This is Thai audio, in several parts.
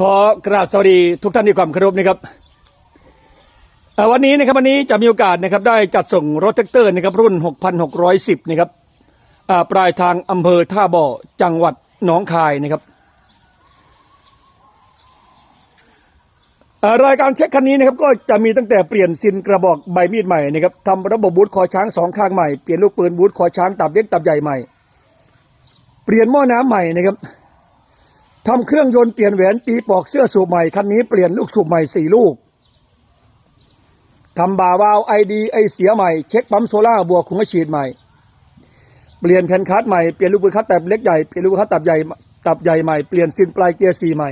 ขอกราบสวัสดีทุกท่านที่ความเคารพนะครับวันนี้นะครับวันนี้จะมีโอกาสนะครับได้จัดส่งรถแท็กเตอร์นะครับรุ่น 6,610 นะครับปลายทางอำเภอท่าบ่อจังหวัดหนองคายนะครับรายการเช็คคันนี้นะครับก็จะมีตั้งแต่เปลี่ยนซินกระบอกใบมีดใหม่นะครับทำระบบบูทคอช้างสองข้างใหม่ เปลี่ยนลูกปืนบูทคอช้างตับเล็กตับใหญ่ใหม่ เปลี่ยนหม้อน้ำใหม่นะครับ ทำเครื่องยนต์เปลี่ยนแหวนตีปอกเสื้อสูบใหม่คันนี้เปลี่ยนลูกสูบใหม่สี่ลูกทำบาวาวไอดีไอเสียใหม่เช็คปั๊มโซล่าบวกขุงฉีดใหม่ เปลี่ยนแผ่นคัสใหม่เปลี่ยนลูกปืนคัสตับเล็กใหญ่เปลี่ยนลูกปืนคัสตับใหญ่ตับใหญ่ใหม่เปลี่ยนซินปลายเกียร์สี่ใหม่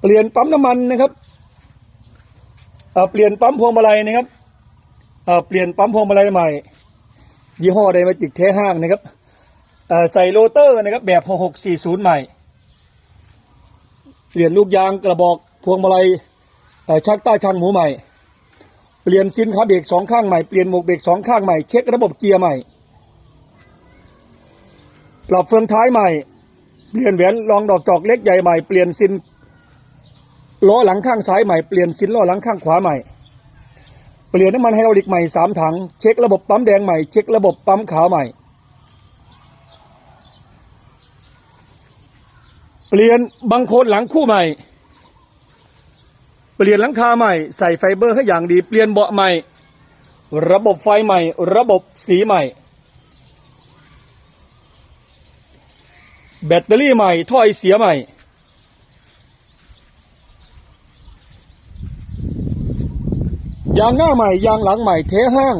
เปลี่ยนปั๊มน้ำมันนะครับเปลี่ยนปั๊มพวงมาลัยนะครับเปลี่ยนปั๊มพวงมาลัยใหม่ ยี่ห้อไดมาติกเทห้างนะครับ ใส่โรเตอร์นะครับแบบ 6640 ใหม่ เปลี่ยนลูกยางกระบอกพวงมาลัยชักใต้คางหมูใหม่ เปลี่ยนซินขาเบรกสองข้างใหม่ เปลี่ยนหมวกเบรกสองข้างใหม่ เช็คระบบเกียร์ใหม่ ปรับเฟืองท้ายใหม่ เปลี่ยนแหวนรองดอกจอกเล็กใหญ่ใหม่ เปลี่ยนซินล้อหลังข้างซ้ายใหม่ เปลี่ยนซินล้อหลังข้างขวาใหม่ เปลี่ยนน้ำมันไฮดรอลิกใหม่สามถัง เช็คระบบปั๊มแดงใหม่ เช็คระบบปั๊มขาวใหม่ เปลี่ยนบังโคนหลังคู่ใหม่ เปลี่ยนหลังคาใหม่ ใส่ไฟเบอร์ให้อย่างดี เปลี่ยนเบาะใหม่ ระบบไฟใหม่ ระบบสีใหม่ แบตเตอรี่ใหม่ถ้อยเสียใหม่ ยางหน้าใหม่ ยางหลังใหม่ เทห้าง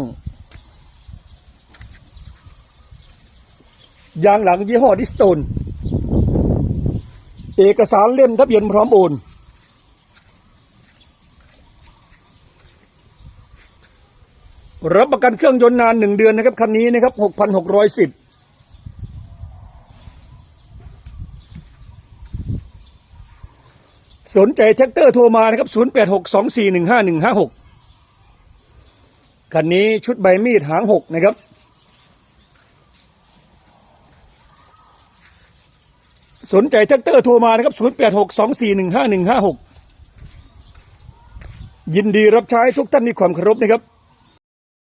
ยางหลังยี่ห้อดิสโตน เอกสารเล่มทะเบียนพร้อมโอนรับประกันเครื่องยนต์นานหนึ่งเดือนนะครับคันนี้นะครับหกพันหกร้อยสิบสนใจแท็กเตอร์โทรมานะครับ0 8 6 2 4 1 5 1 5 6คันนี้ชุดใบมีดหางหกนะครับ สนใจแท็กเตอร์โทรมานะครับ 0 8 6 2 4 1 5 1 5 6 ยินดีรับใช้ทุกท่านมีความเคารพนะครับ